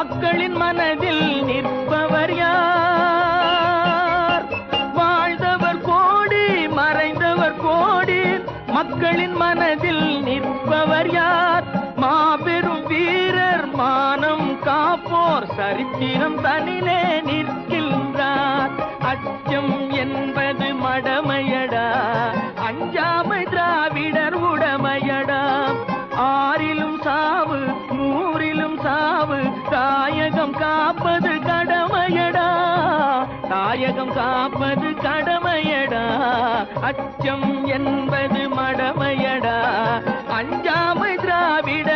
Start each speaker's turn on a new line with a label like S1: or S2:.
S1: மக்களின் மனதில் நிற்பவர் யார்? வாழ்ந்தவர் கோடி மறைந்தவர் கோடி மக்களின் மனதில் நிற்பவர் யார்? மாபெரும் வீரர் மானம் காப்போர் சரித்திரம் தனிலே நிற்கின்றார். அச்சம் என்பது மடமை தாயகம் காப்பது கடமையடா. தாயகம் காப்பது கடமையடா. அச்சம் என்பது மடமையடா. அஞ்சாமை திராவிட